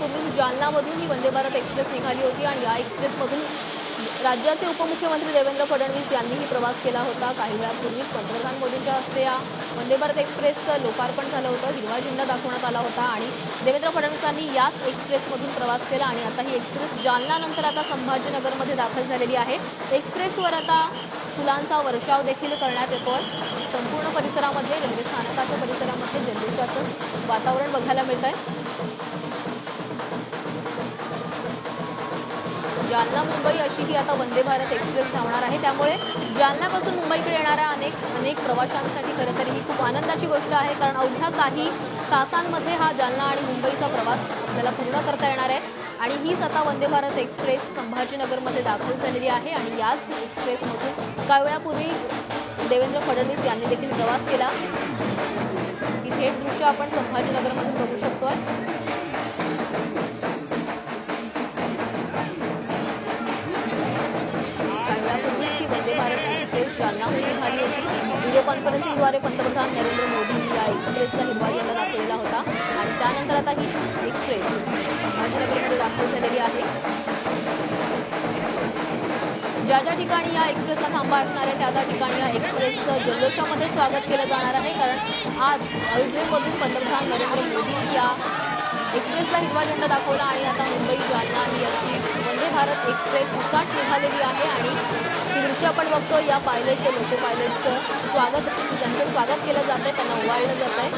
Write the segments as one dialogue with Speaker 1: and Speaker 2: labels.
Speaker 1: वेळापूर्वीच जालनामधून ही वंदे भारत एक्सप्रेस निघाली होती आणि या एक्सप्रेसमधून राज्याचे उपमुख्यमंत्री देवेंद्र फडणवीस यांनीही प्रवास केला होता. काही वेळापूर्वीच पंतप्रधान मोदींच्या हस्ते या वंदे भारत एक्सप्रेसचं लोकार्पण झालं होतं. हिरवा झेंडा दाखवण्यात आला होता आणि देवेंद्र फडणवीसांनी याच एक्सप्रेसमधून प्रवास केला आणि आता ही एक्सप्रेस जालनानंतर आता संभाजीनगरमध्ये दाखल झालेली आहे. एक्सप्रेसवर आता फुलांचा वर्षाव देखील करण्यात येतो संपूर्ण परिसरामध्ये रेल्वे स्थानकाच्या परिसरामध्ये जल्लोषाचं वातावरण बघायला मिळतं आहे जालना मुंबई अशी ही आता वंदे भारत एक्सप्रेस धावणार आहे. त्यामुळे जालन्यापासून मुंबईकडे येणाऱ्या अनेक अनेक प्रवाशांसाठी खरं तर ही खूप आनंदाची गोष्ट आहे. कारण अवघ्या काही तासांमध्ये हा जालना आणि मुंबईचा प्रवास आपल्याला पूर्ण करता येणार आहे. आणि हीच आता वंदे भारत एक्सप्रेस संभाजीनगरमध्ये दाखल झालेली आहे. आणि याच एक्सप्रेसमधून काही वेळापूर्वी देवेंद्र फडणवीस यांनी देखील प्रवास केला. ही थेट दृश्य आपण संभाजीनगरमधून बघू शकतो आहे एक्सप्रेस जालनाहून होती. व्हिडिओ कॉन्फरन्सिंगद्वारे पंतप्रधान नरेंद्र मोदींनी या एक्सप्रेसला हिरवा झेंडा दाखवलेला होता. आणि त्यानंतर आता ही एक्सप्रेस संभाजीनगरमध्ये दाखल झालेली आहे. ज्या ज्या ठिकाणी या एक्सप्रेसला थांबा असणार आहे त्या त्या ठिकाणी या एक्सप्रेसचं जल्लोषामध्ये स्वागत केलं जाणार आहे. कारण आज अयोध्येमधून पंतप्रधान नरेंद्र मोदींनी या एक्सप्रेसला हिरवा झेंडा दाखवला आणि आता मुंबई जालना ही अशी वंदे भारत एक्सप्रेस सुसाट निघालेली आहे आणि ही दृश्य आपण बघतो या पायलट लोको पायलटचं स्वागत त्यांचं स्वागत केलं जात आहे त्यांना ओवाळलं जात आहे.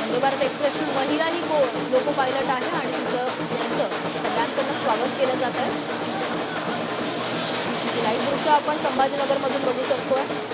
Speaker 1: वंदे भारत एक्सप्रेसची महिला ही को लोको पायलट आहे आणि तिचं त्यांचं सगळ्यांकडनं स्वागत केलं जात आहे. लाईव्ह दृश्य आपण संभाजीनगरमधून बघू शकतोय.